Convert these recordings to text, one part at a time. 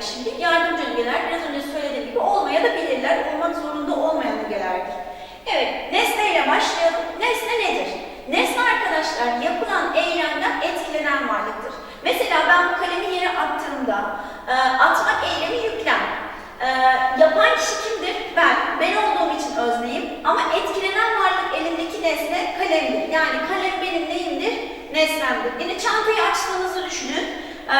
öğrencilerimiz şimdi yardımcı ögeler biraz önce söylediğim gibi olmaya da bilirler, olmak zorunda olmayan ögelerdir. Evet, nesne ile başlayalım. Nesne nedir? Nesne arkadaşlar yapılan eylemden etkilenen varlıktır. Mesela ben bu kalemi yere attığımda e, atmak eylemi yüklem. E, yapan kişi kimdir? Ben. Ben olduğum için özneyim. Ama etkilenen varlık elindeki nesne kalemdir. Yani kalem benim neyimdir? Nesnemdir. Yine çantayı açtığınızı düşünün. E,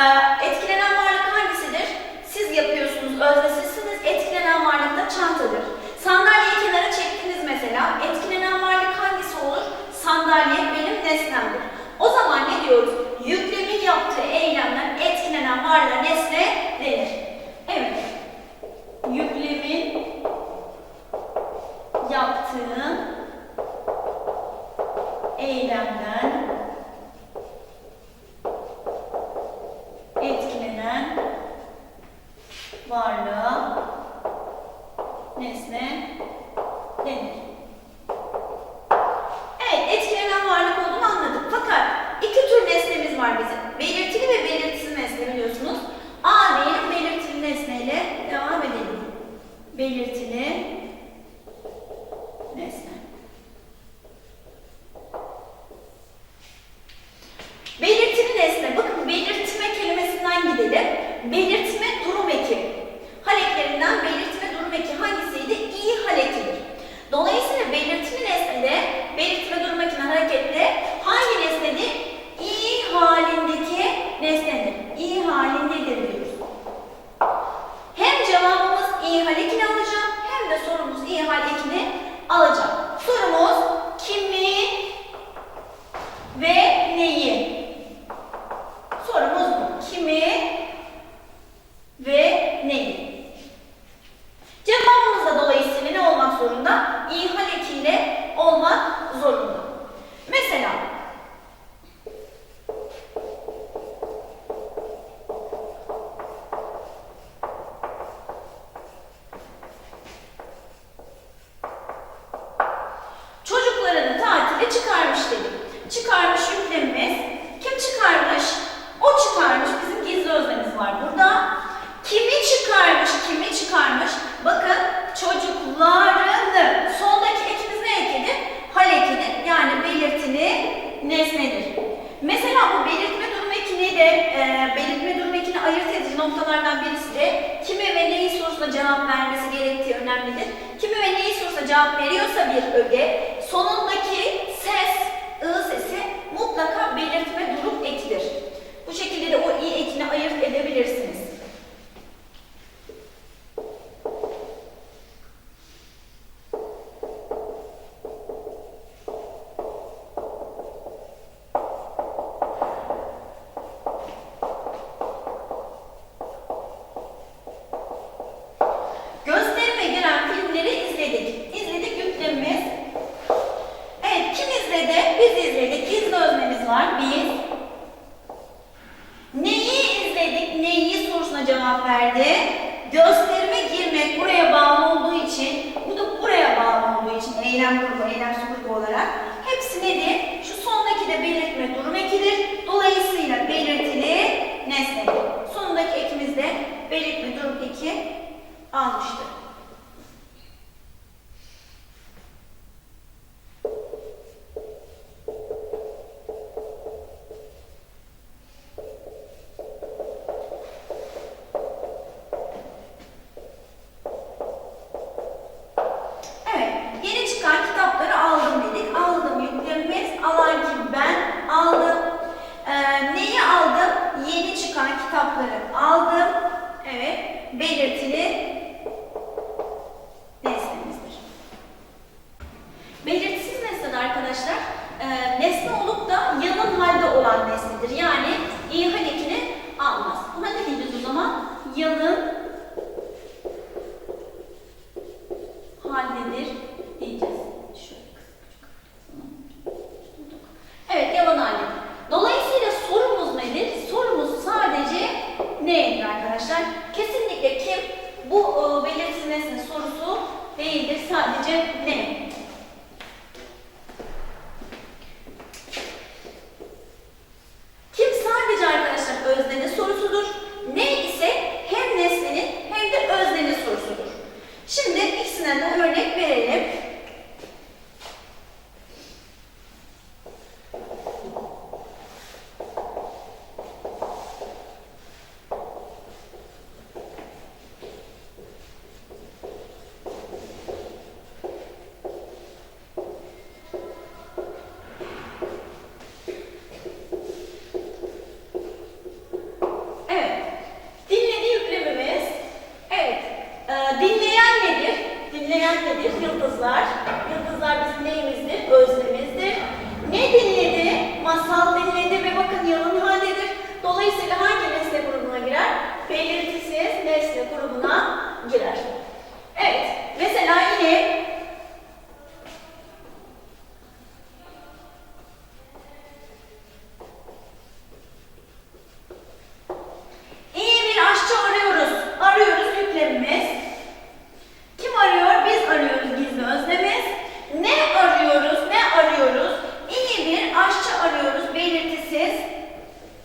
etkilenen varlık hangisidir? Siz yapıyorsunuz, öznesizsiniz. Etkilenen varlık da çantadır. Sandalyeyi kenara çektiniz mesela. Etkilenen varlık hangisi olur? Sandalye benim nesnemdir. O zaman ne diyoruz? Yüklemin yaptığı eylemden etkilenen varlığa nesne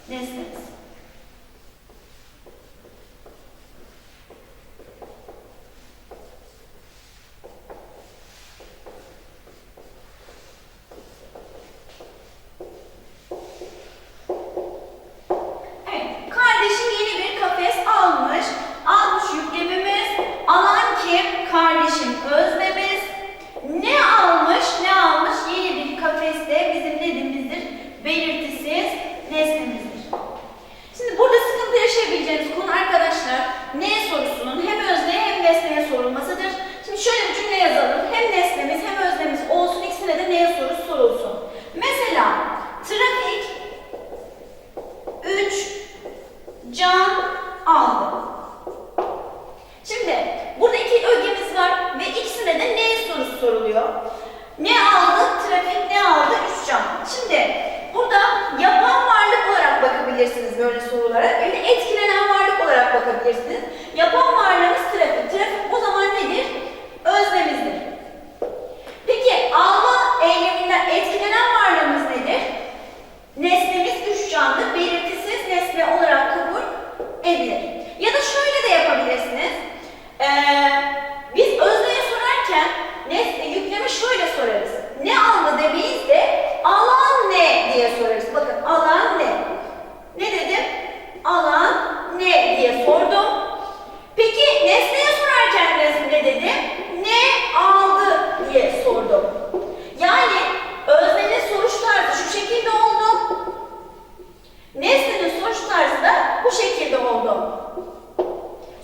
Nesta 3 can aldı. Şimdi burada iki ögemiz var ve ikisine de ne sorusu soruluyor. Ne aldı? Trafik ne aldı? Üç can. Şimdi burada yapan varlık olarak bakabilirsiniz böyle sorulara. Bir etkilenen varlık olarak bakabilirsiniz. Yapan varlığımız trafik. Trafik o zaman nedir? Özlemizdir. Peki alma eyleminden etkilenen varlığımız nedir? Nesnemiz üç canlı, belirtisiz nesne olarak kabul edilir. Ya da şöyle de yapabilirsiniz. Ee, biz özneye sorarken nesne yüklemi şöyle sorarız. Ne aldı demeyiz de alan ne diye sorarız. Bakın alan ne? Ne dedim? Alan ne diye sordum. Peki nesneye sorarken ne- ne dedim? Ne aldı diye sordum. Yani öznenin soruş tarzı şu şekilde oldu. Nesnenin soruş tarzı da bu şekilde oldu.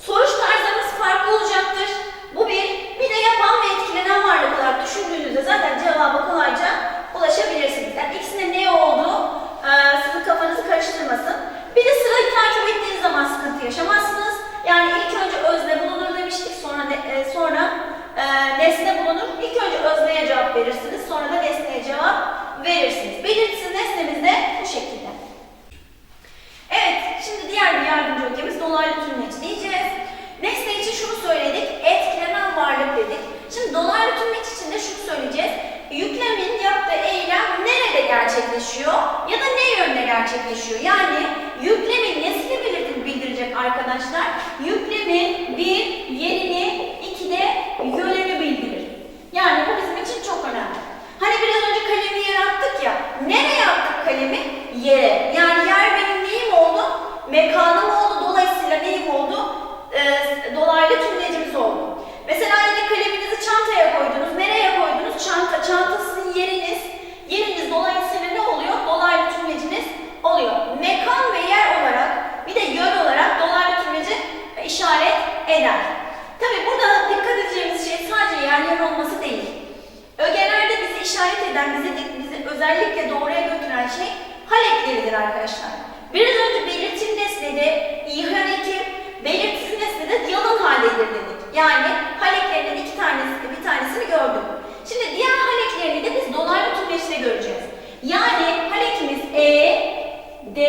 Soruş tarzlarımız farklı olacaktır. Bu bir. Bir de yapan ve etkilenen varlık olarak düşündüğünüzde zaten cevaba kolayca ulaşabilirsiniz. Yani ikisinin ne olduğu e, sizin kafanızı karıştırmasın. Bir de sırayı takip ettiğiniz zaman sıkıntı yaşamazsınız. Yani ilk önce özne bulunur demiştik, sonra ne- e, sonra e, nesne bulunur. İlk önce özneye cevap verirsiniz, sonra da nesneye cevap verirsiniz. Belirtisiz nesnemiz de bu şekilde. Evet, şimdi diğer bir yardımcı ülkemiz diyeceğiz. Nesne için şunu söyledik, etkilenen varlık dedik. Şimdi dolaylı tümleç için de şunu söyleyeceğiz. Yüklemin yaptığı eylem nerede gerçekleşiyor ya da ne yönde gerçekleşiyor? Yani yüklemin nesini belirtir, bildirecek arkadaşlar? Yüklemin bir yerini, iki de yönünü bildirir. Yani bu bizim için çok önemli. Hani biraz önce kalemi yere attık ya. Nereye attık kalemi? Yere. Yani yer benim neyim oldu? Mekanım oldu. Neyim oldu? Ee, dolaylı tümlecimiz oldu. Mesela yine kaleminizi çantaya koydunuz. Nereye koydunuz? Çanta. Çanta sizin yeriniz. Yeriniz dolayısıyla ne oluyor? Dolaylı tümleciniz oluyor. Mekan ve yer olarak bir de yön olarak dolaylı tümleci işaret eder. Tabi burada dikkat edeceğimiz şey sadece yer yer olması değil. Ögelerde bizi işaret eden, bizi, bizi özellikle doğruya götüren şey hal ekleridir arkadaşlar. Biraz önce belirtil nesnede İHAN eki, belirtisiz nesnede yalın haldedir dedik. Yani hal eklerinden iki tanesi, bir tanesini gördük. Şimdi diğer hal eklerini de biz dolaylı tümleçte göreceğiz. Yani hal ekimiz E, D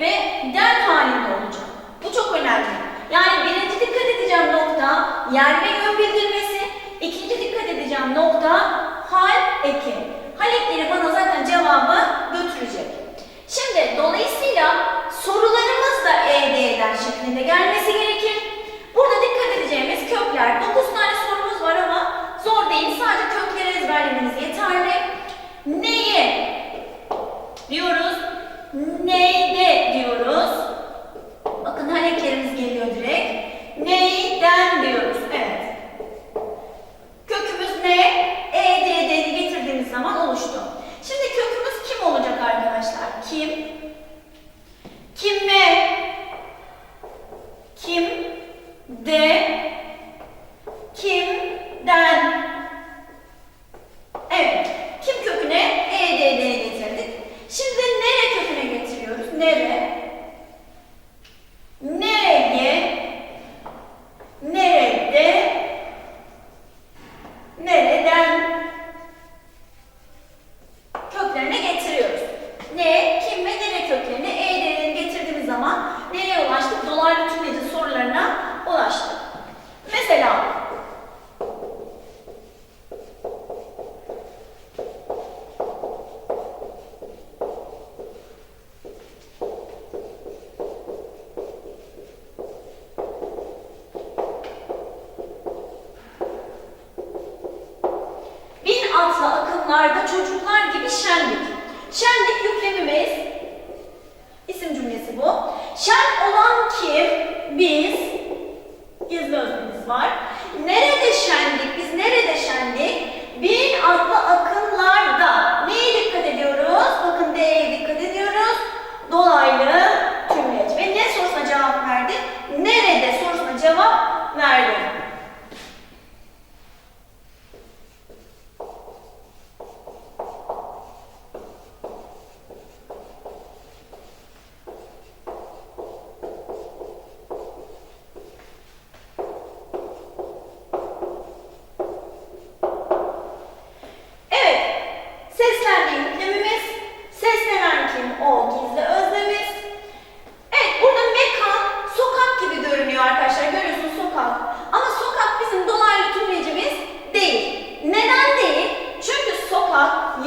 ve den halinde olacak. Bu çok önemli. Yani birinci dikkat edeceğim nokta yer ve yön bildirmesi. İkinci dikkat edeceğim nokta hal eki. Hal ekleri bana zaten cevabı götürecek. Şimdi dolayısıyla sorularımız da ED'den şeklinde gelmesi gerekir. Burada dikkat edeceğimiz kökler. 9 tane sorumuz var ama zor değil. Sadece kökleri ezberlemeniz yeterli. Neye diyoruz?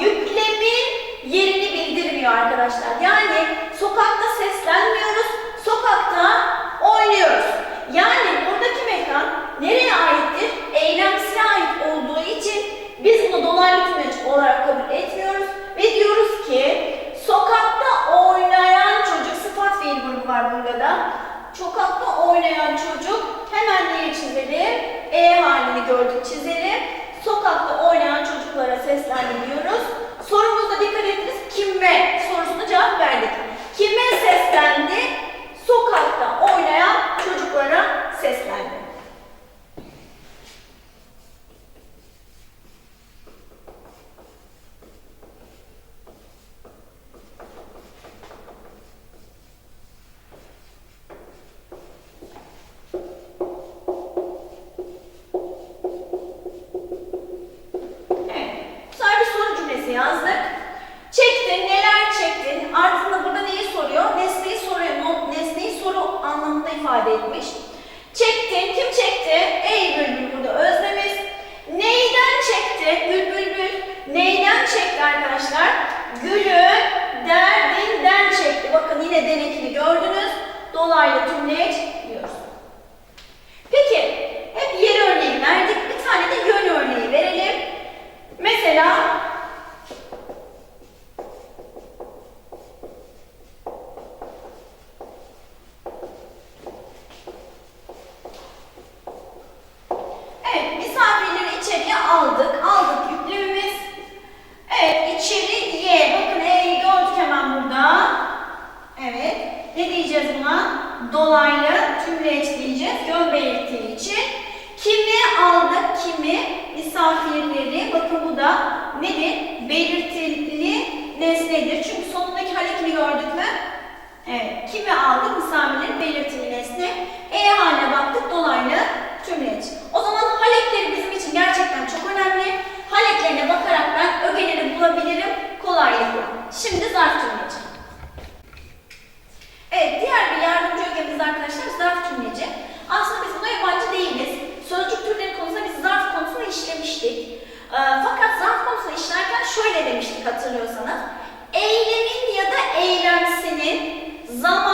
yüklemin yerini bildirmiyor arkadaşlar. Yani sokakta seslenmiyoruz, sokakta oynuyoruz. Yani buradaki mekan nereye aittir? Eylemsine ait olduğu için biz bunu dolaylı tümeç olarak kabul etmiyoruz ve diyoruz ki sokakta oynayan çocuk sıfat fiil grubu var burada da. Sokakta oynayan çocuk hemen neye çizelim? E halini gördük çizelim sokakta oynayan çocuklara seslendiriyoruz. Sorumuzda dikkat ediniz kime sorusuna cevap verdik. Kime seslendi? Sokakta oynayan çocuklara seslendi. şöyle demiştik hatırlıyorsanız. Eylemin ya da eylemsinin zaman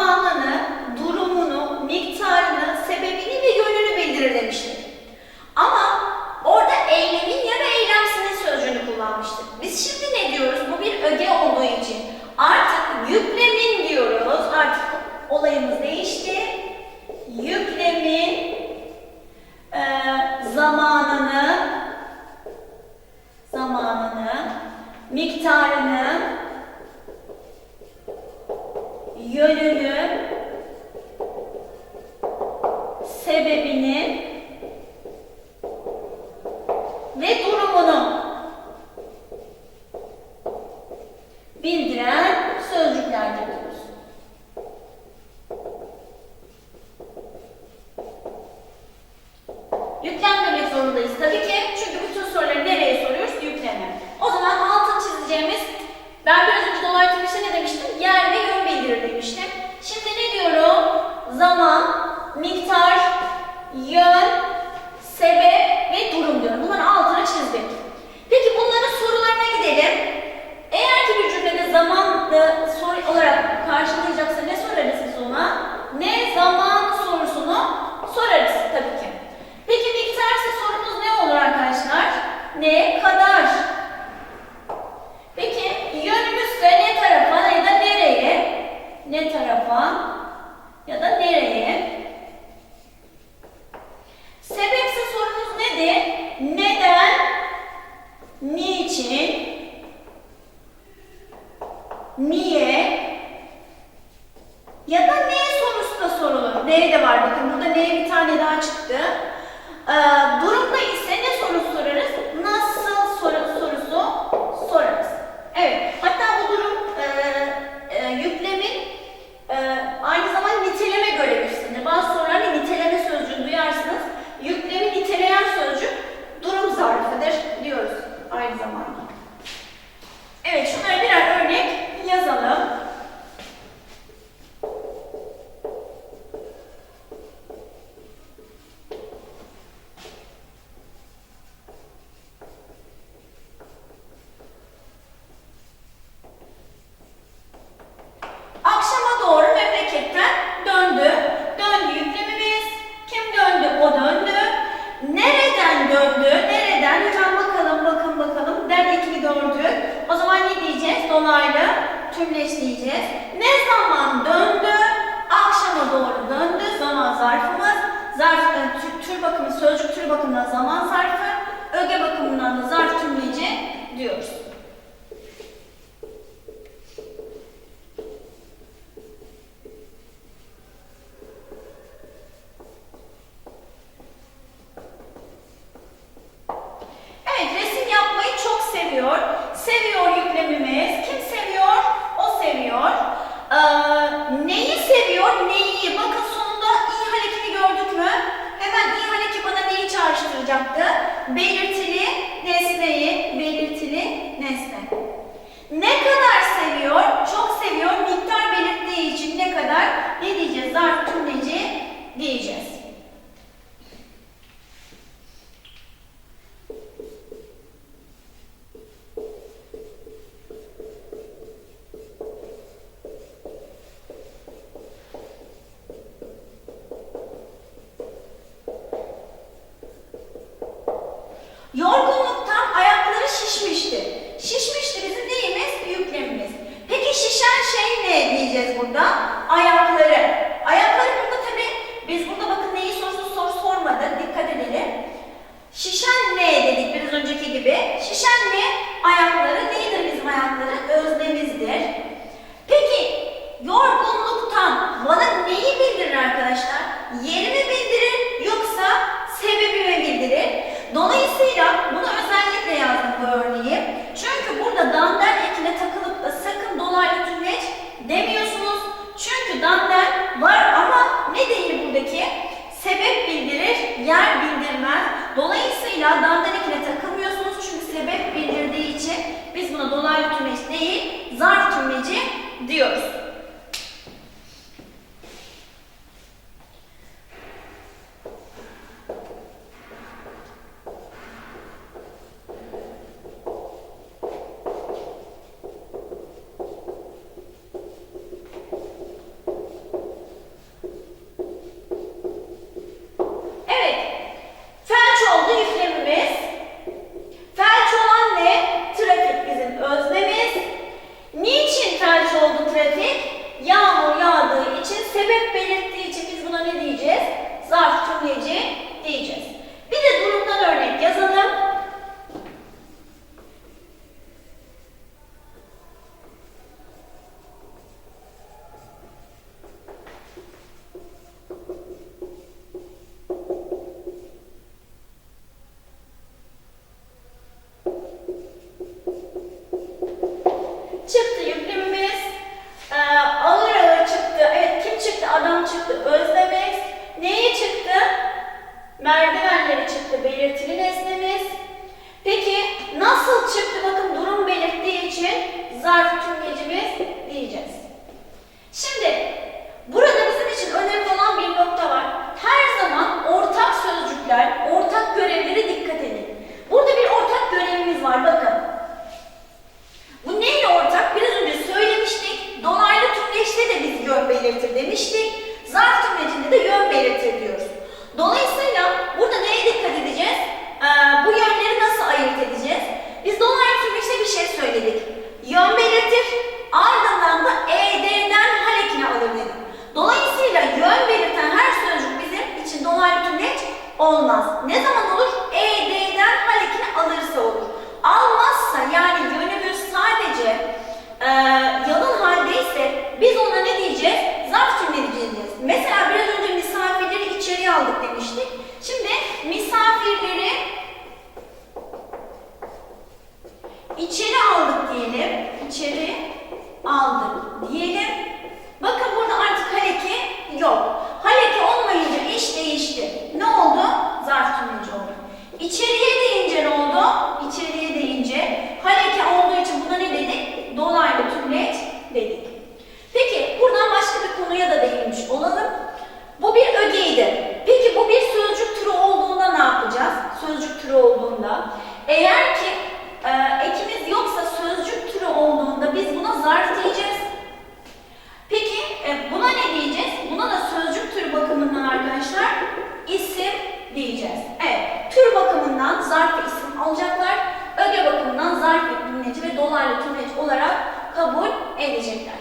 sebebini sebep belirttiği için biz buna ne diyeceğiz? Zarf cümleci diyeceğiz. Buna da sözcük türü bakımından arkadaşlar isim diyeceğiz. Evet, tür bakımından zarf isim alacaklar. Öge bakımından zarf ve ve dolaylı tümleç olarak kabul edecekler.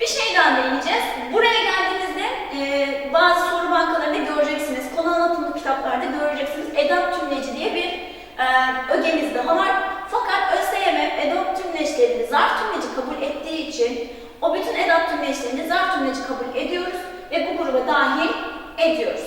Bir şey daha değineceğiz. Buraya geldiğinizde e, bazı soru bankalarında göreceksiniz. Konu anlatımlı kitaplarda göreceksiniz. Edat tümleci diye bir e, ögemiz daha var. Fakat ÖSYM edat tümleçlerini zarf tümleci kabul ettiği için o bütün edat tümleçlerini zarf tümleci kabul ediyoruz ve bu gruba dahil ediyoruz.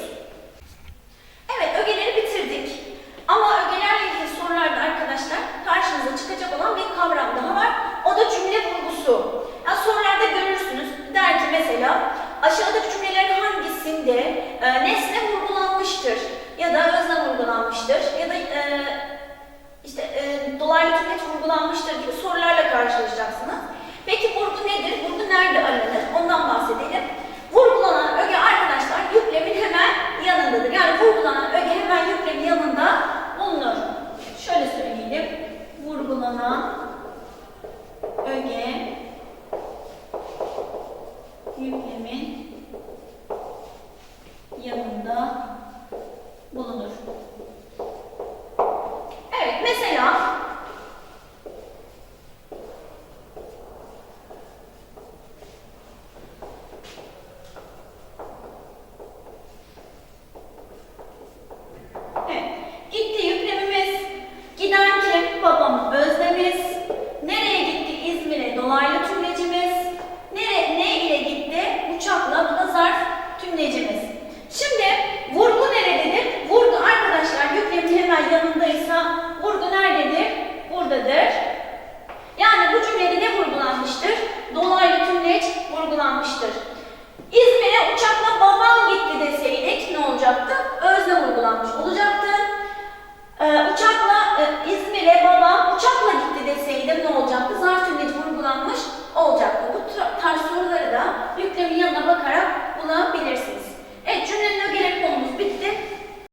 Evet, ögeleri bitirdik. Ama ögelerle ilgili sorularda arkadaşlar karşınıza çıkacak olan bir kavram daha var. O da cümle vurgusu. Yani sorularda görürsünüz. Der ki mesela aşağıdaki cümlelerin hangisinde e, nesne vurgulanmıştır ya da özne vurgulanmıştır ya da e, işte e, dolaylı tümleç vurgulanmıştır gibi sorularla karşılaşacaksınız. Peki? Vurgu nerede aranır? Ondan bahsedelim. Vurgulanan öge arkadaşlar yüklemin hemen yanındadır. Yani vurgulanan öge hemen yüklemin yanında